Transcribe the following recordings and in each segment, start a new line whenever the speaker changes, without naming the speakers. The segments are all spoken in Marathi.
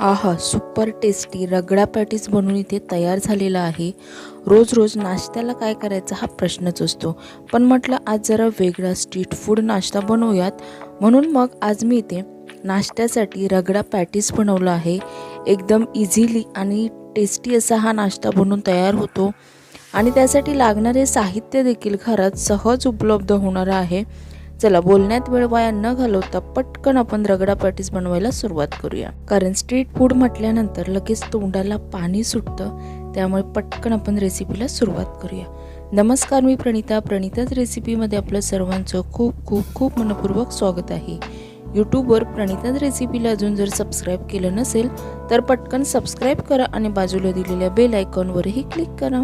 आहा सुपर टेस्टी रगडा पॅटीस बनवून इथे तयार झालेला आहे. रोज रोज नाश्त्याला काय करायचा हा प्रश्नच असतो. पण म्हटलं आज जरा वेगळा स्ट्रीट फूड नाश्ता बनवूयात. म्हणून मग आज मी इथे नाश्त्यासाठी रगडा पॅटीस बनवला आहे. एकदम इझिली आणि टेस्टी असा हा नाश्ता बनवून तयार होतो. आणि त्यासाठी लागणारे साहित्य देखील घरात सहज उपलब्ध होणार आहे. चला बोलण्यात वेळ वाया न घालवता पटकन आपण रगडा पॅटीस बनवायला सुरुवात करूया. कारण स्ट्रीट फूड म्हटल्यानंतर लगेच तोंडाला पाणी सुटतं. त्यामुळे पटकन आपण रेसिपीला सुरुवात करूया. नमस्कार मी प्रणिता. प्रणिताच रेसिपीमध्ये आपलं सर्वांचं खूप खूप खूप मनपूर्वक स्वागत आहे. यूट्यूबवर प्रणिताच रेसिपीला अजून जर सबस्क्राईब केलं नसेल तर पटकन सबस्क्राईब करा आणि बाजूला दिलेल्या बेल आयकॉनवरही क्लिक करा.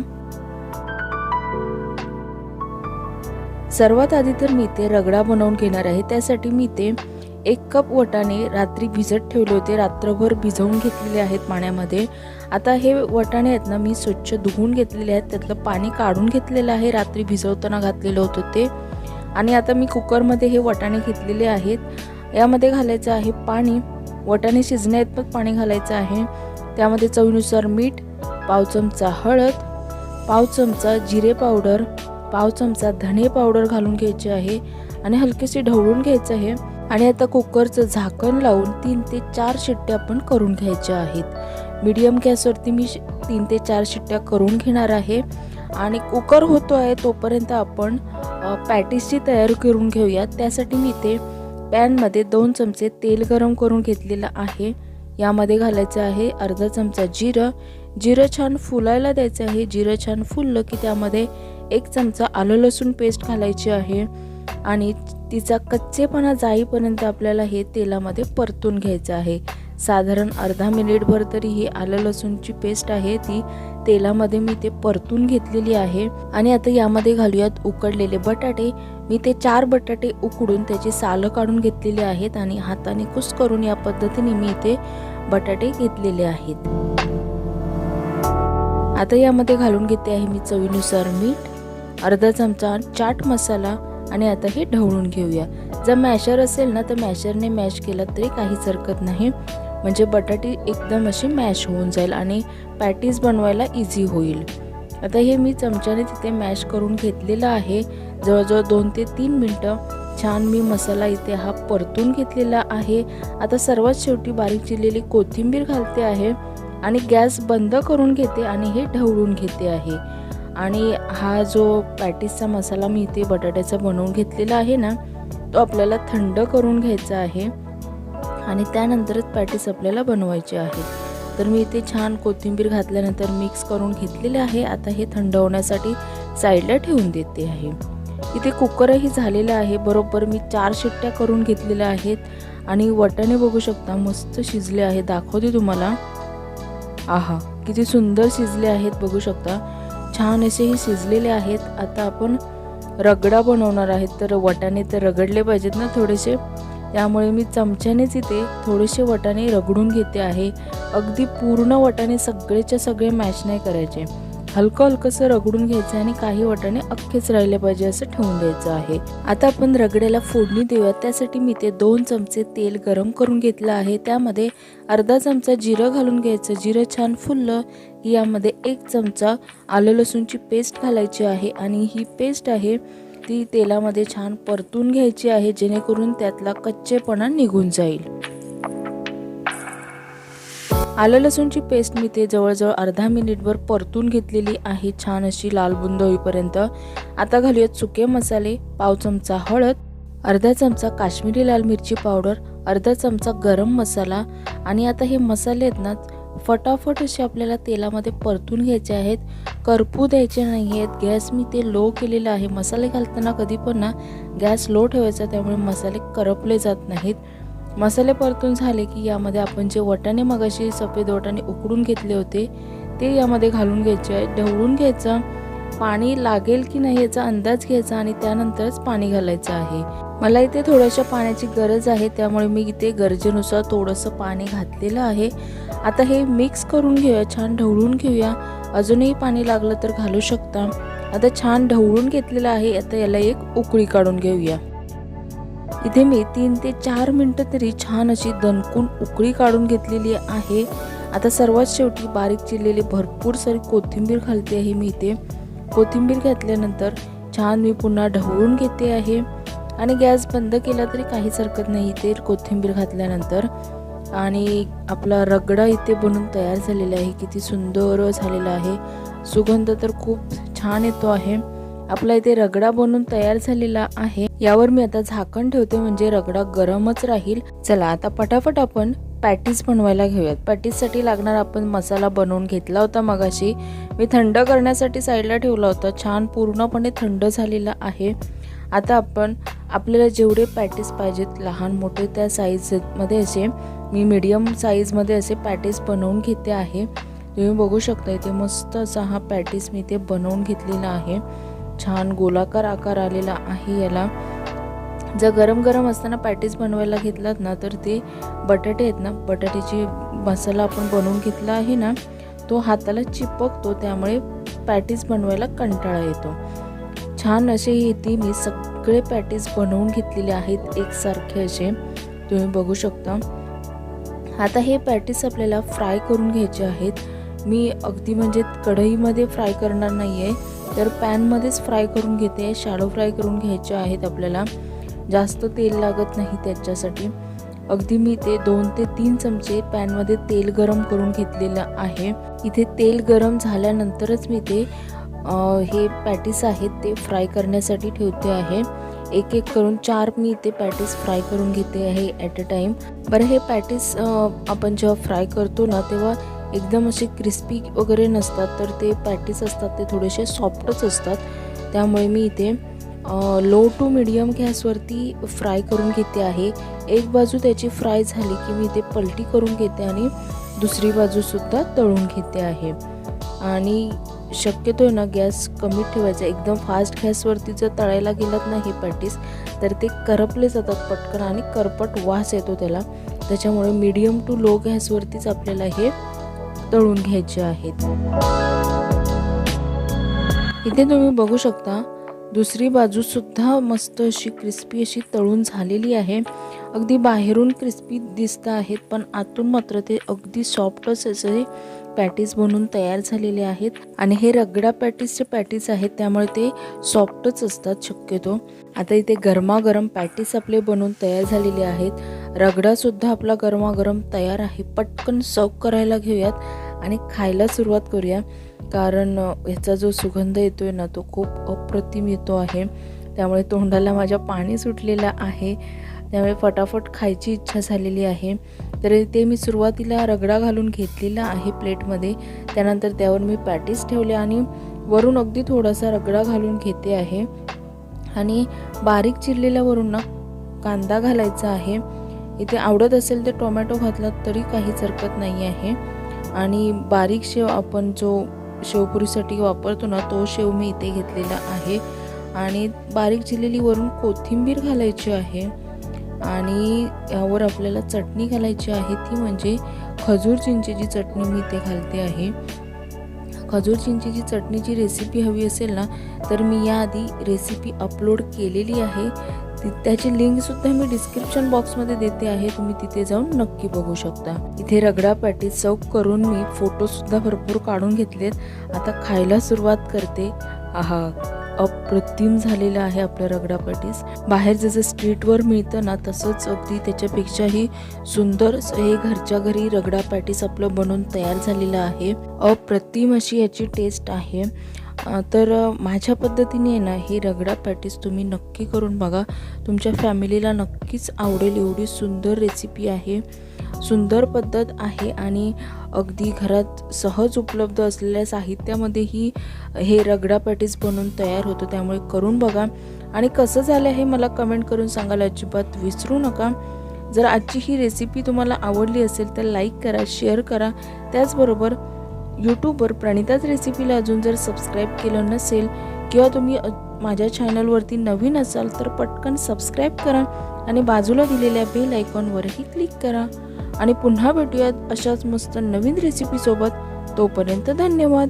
सर्वात आधी तर मी ते रगडा बनवून घेणार आहे. त्यासाठी मी ते एक कप वटाणे रात्री भिजत ठेवले होते. रात्रभर भिजवून घेतलेले आहेत पाण्यामध्ये. आता हे वटाणे आहेत ना मी स्वच्छ धुवून घेतलेले आहेत. त्यातलं पाणी काढून घेतलेलं आहे. रात्री भिजवताना घातलेलं होतं ते. आणि आता मी कुकरमध्ये हे वटाणे घेतलेले आहेत. यामध्ये घालायचं आहे पाणी. वटाणे शिजण्याइतपत पाणी घालायचं आहे. त्यामध्ये चवीनुसार मीठ पाव चमचा हळद पाव चमचा जिरे पावडर पाव चमचा धणे पावडर घालून घ्यायची आहे आणि हलकीशी ढवळून घ्यायचं आहे. आणि आता कुकरचं झाकण लावून तीन ते चार शिट्ट्या आपण करून घ्यायच्या आहेत. मीडियम गॅसवरती मी तीन ते चार शिट्ट्या करून घेणार आहे. आणि कुकर होतो आहे तोपर्यंत आपण पॅटीसची तयारी करून घेऊया. त्यासाठी मी इथे पॅनमध्ये दोन चमचे तेल गरम करून घेतलेलं आहे. यामध्ये घालायचं आहे अर्धा चमचा जिरं. जिरं छान फुलायला द्यायचं आहे. जिरं छान फुललं की त्यामध्ये एक चमचा आलं लसूण पेस्ट घालायची आहे आणि तिचा कच्चेपणा जाईपर्यंत आपल्याला हे तेलामध्ये परतून घ्यायचं आहे. साधारण अर्धा मिनिटभर तरी ही आलं लसूणची पेस्ट आहे ती तेलामध्ये मी ते परतून घेतलेली आहे. आणि आता यामध्ये घालूयात उकडलेले बटाटे. मी ते चार बटाटे उकडून त्याची सालं काढून घेतलेली आहेत आणि हाताने कुस करून या पद्धतीने मी इथे बटाटे घेतलेले आहेत. आता यामध्ये घालून घेते आहे मी चवीनुसार मीठ. अर्धा चमचा चाट मसाला आणि आता हे ढवळून घेऊया. जर मॅशर असेल ना तर मॅशरने मॅश केला तरी काहीच हरकत नाही. म्हणजे बटाटी एकदम अशी मॅश होऊन जाईल आणि पॅटीज बनवायला इझी होईल. आता हे मी चमच्याने तिथे मॅश करून घेतलेलं आहे. जवळजवळ दोन ते तीन मिनटं छान मी मसाला इथे हा परतून घेतलेला आहे. आता सर्वात शेवटी बारीक चिरलेली कोथिंबीर घालते आहे आणि गॅस बंद करून घेते आणि हे ढवळून घेते आहे. आणि हा जो पॅटीसचा मसाला मी इथे बटाट्याचा बनवून घेतलेला आहे ना तो आपल्याला थंड करून घ्यायचा आहे. आणि त्यानंतरच पॅटीस आपल्याला बनवायचे आहे. तर मी इथे छान कोथिंबीर घातल्यानंतर मिक्स करून घेतलेले आहे. आता हे थंड होण्यासाठी साईडला ठेवून देते आहे. इथे कुकरही झालेलं आहे. बरोबर मी चार शिट्ट्या करून घेतलेल्या आहेत. आणि वटाणे बघू शकता मस्त शिजले आहे दाखवते तुम्हाला. आहा किती सुंदर शिजले आहेत. बघू शकता. छान असेही शिजलेले आहेत. आता आपण रगडा बनवणार आहेत. तर वटाणे तर रगडले पाहिजेत ना थोडेसे. त्यामुळे मी चमच्यानेच इथे थोडेसे वटाणे रगडून घेते आहे. अगदी पूर्ण वटाणे सगळेच्या सगळे मॅश नाही करायचे. हलकं हलकंसं रगडून घ्यायचं आणि काही वाटाने अख्खेच राहिले पाहिजे असं ठेवून द्यायचं आहे. आता आपण रगड्याला फोडणी देऊया त्यासाठी मी ते दोन चमचे तेल गरम करून घेतलं आहे. त्यामध्ये अर्धा चमचा जिरं घालून घ्यायचं. जिरं छान फुललं. की यामध्ये एक चमचा आलं लसूणची पेस्ट घालायची आहे आणि ही पेस्ट आहे ती तेलामध्ये छान परतून घ्यायची आहे जेणेकरून त्यातला कच्चेपणा निघून जाईल. आलं लसूणची पेस्ट मी ते जवळजवळ अर्धा मिनिटभर परतून घेतलेली आहे. छान अशी लाल बुंद होईपर्यंत. आता घालूयात सुके मसाले पाव चमचा हळद अर्धा चमचा काश्मीरी लाल मिरची पावडर अर्धा चमचा गरम मसाला आणि आता हे मसाले आहेत ना फटाफट असे आपल्याला तेलामध्ये परतून घ्यायचे आहेत. करपू द्यायचे नाही आहेत. गॅस मी ते लो केलेला आहे. मसाले घालताना कधी पण ना गॅस लो ठेवायचा त्यामुळे मसाले करपले जात नाहीत. मसाले परतून झाले की यामध्ये आपण जे वटाणे मगाशी सफेद वटाणे उकडून घेतले होते ते यामध्ये घालून घ्यायचे आहे. ढवळून घ्यायचं पाणी लागेल की नाही याचा अंदाज घ्यायचा आणि त्यानंतरच पाणी घालायचं आहे. मला इथे थोड्याशा पाण्याची गरज आहे त्यामुळे मी इथे गरजेनुसार थोडंसं पाणी घातलेलं आहे. आता हे मिक्स करून घेऊया छान ढवळून घेऊया. अजूनही पाणी लागलं तर घालू शकता. आता छान ढवळून घेतलेलं आहे आता याला एक उकळी काढून घेऊया. इथे मी तीन ते चार मिनटं तरी छान अशी दणकून उकळी काढून घेतलेली आहे. आता सर्वात शेवटी बारीक चिरलेली भरपूर सारी कोथिंबीर घालते आहे मी इथे. कोथिंबीर घातल्यानंतर छान मी पुन्हा ढवळून घेते आहे. आणि गॅस बंद केला तरी काहीच हरकत नाही इथे कोथिंबीर घातल्यानंतर. आणि आपला रगडा इथे बनून तयार झालेला आहे. किती सुंदर झालेला आहे. सुगंध तर खूप छान येतो आहे. आपला इथे रगडा बनून तयार झालेला आहे. यावर मी आता झाकण ठेवते म्हणजे रगडा गरमच राहील. चला आता पटापट आपण पॅटीस बनवायला घेऊयात. पॅटीससाठी लागणार आपण मसाला बनवून घेतला होता मगाशी. मी थंड करण्यासाठी साईडला ठेवला होता. छान पूर्णपणे थंड झालेला आहे. आता आपण आपल्याला जेवढे पॅटीस पाहिजेत लहान मोठे त्या साईजमध्ये असे मी मीडियम साईजमध्ये असे पॅटीस बनवून घेते आहे. तुम्ही बघू शकता इथे मस्त असा हा पॅटीस मी इथे बनवून घेतलेला आहे. छान गोलाकार आकार आलेला आहे याला. जर गरम गरम असताना पॅटीस बनवायला घेतलात ना तर ते बटाटे आहेत ना बटाट्याची मसाला आपण बनवून घेतला आहे ना तो हाताला चिपकतो त्यामुळे पॅटीस बनवायला कंटाळा येतो. छान असे इथे मी सगळे पॅटीस बनवून घेतलेले आहेत एकसारखे असे. तुम्ही बघू शकता. आता हे पॅटीस आपल्याला फ्राय करून घ्यायचे आहेत. मी अगदी म्हणजे कढईमध्ये फ्राय करणार नाही आहे तर पॅनमध्येच फ्राय करून घेते. शॅडो फ्राय करून घ्यायचे आहेत आपल्याला. जास्त तेल लागत नाही त्याच्यासाठी. अगदी मी ते दोन ते तीन चमचे पॅनमध्ये तेल गरम करून घेतलेलं आहे. इथे तेल गरम झाल्यानंतरच मी ते हे पॅटीस आहेत ते फ्राय करण्यासाठी ठेवते आहे. एक एक करून चार मी इथे पॅटीस फ्राय करून घेते आहे ॲट अ टाईम बरं हे पॅटीस आपण जेव्हा फ्राय करतो ना तेव्हा एकदम असे क्रिस्पी वगैरे नसतात तर ते पॅटीस असतात ते थोडेसे सॉफ्टच असतात. त्यामुळे मी इथे लो टू मिडियम गॅसवरती फ्राय करून घेते आहे. एक बाजू त्याची फ्राय झाली की मी ते पलटी करून घेते आणि दुसरी बाजूसुद्धा तळून घेते आहे. आणि शक्यतो ना गॅस कमी ठेवायचा. एकदम फास्ट गॅसवरती जर तळायला गेलात ना हे पॅटीस तर ते करपले जातात पटकन आणि करपट वास येतो त्याला. त्याच्यामुळे मीडियम टू लो गॅसवरतीच आपल्याला हे तळून घ्यायचे आहेत. इथे तुम्ही बघू शकता दुसरी बाजूसुद्धा मस्त अशी क्रिस्पी अशी तळून झालेली आहे. अगदी बाहेरून क्रिस्पी दिसत आहेत पण आतून मात्र ते अगदी सॉफ्टच असे पॅटीस बनून तयार झालेले आहेत. आणि हे रगडा पॅटीसचे पॅटीस आहेत त्यामुळे ते सॉफ्टच असतात शक्यतो. आता इथे गरमागरम पॅटीस आपले बनवून तयार झालेले आहेत. रगडासुद्धा आपला गरमागरम तयार आहे. पटकन सर्व करायला घेऊयात. आणि खायला सुरुवात करूया. कारण ह्याचा जो सुगंध येतोय ना तो खूप अप्रतिम येतो आहे. त्यामुळे तोंडाला माझ्या पाणी सुटलेलं आहे. त्यामुळे फटाफट खायची इच्छा झालेली आहे. तर ते मी सुरुवातीला रगडा घालून घेतलेला आहे प्लेटमध्ये. त्यानंतर त्यावर मी पॅटीस ठेवले आणि वरून अगदी थोडासा रगडा घालून घेते आहे. आणि बारीक चिरलेल्या वरून ना कांदा घालायचा आहे. इथे आवडत असेल तर टोमॅटो घातला तरी काहीच हरकत नाही आहे. आणि बारीक शेव आपण जो शेवपुरीसाठी वापरतो ना तो शेव मी इथे घेतलेला आहे. आणि बारीक चिरलेली वरून कोथिंबीर घालायची आहे. आणि यावर आपल्याला चटणी घालायची आहे. ती म्हणजे खजूर चिंचेची चटणी मी इथे घालते आहे. खजूर चिंचेची चटणीची रेसिपी हवी असेल ना तर मी याआधी रेसिपी अपलोड केलेली आहे. त्याची लिंकसुद्धा मी डिस्क्रिप्शन बॉक्समध्ये देते आहे. तुम्ही तिथे जाऊन नक्की बघू शकता. इथे रगडा पॅटी चौक करून मी फोटोसुद्धा भरपूर काढून घेतलेत. आता खायला सुरुवात करते. आहा अप्रतिम झालेलं आहे आपलं रगडा पॅटीस. बाहेर जसं स्ट्रीटवर मिळतं ना तसंच अगदी त्याच्यापेक्षाही सुंदर हे घरच्या घरी रगडा पॅटीस आपलं बनवून तयार झालेलं आहे. अप्रतिम अशी याची टेस्ट आहे. तर माझ्या पद्धतीने ना हे रगडा पॅटीस तुम्ही नक्की करून बघा. तुमच्या फॅमिलीला नक्कीच आवडेल. एवढी सुंदर रेसिपी आहे. सुंदर पद्धत आहे आणि अगदी घरात सहज उपलब्ध असलेल्या साहित्यामध्येही हे रगडा पॅटीस बनवून तयार होतं. त्यामुळे करून बघा. आणि कसं झालं हे मला कमेंट करून सांगायला अजिबात विसरू नका. जर आजची ही रेसिपी तुम्हाला आवडली असेल तर लाईक करा शेअर करा. त्याचबरोबर यूट्यूबवर प्रणिताच रेसिपीला अजून जर सबस्क्राईब केलं नसेल किंवा तुम्ही माझ्या चॅनलवरती नवीन असाल तर पटकन सबस्क्राईब करा आणि बाजूला दिलेल्या बेल आयकॉनवरही क्लिक करा. आणि पुन्हा भेटूयात अशाच मस्त नवीन रेसिपीसोबत तोपर्यंत धन्यवाद.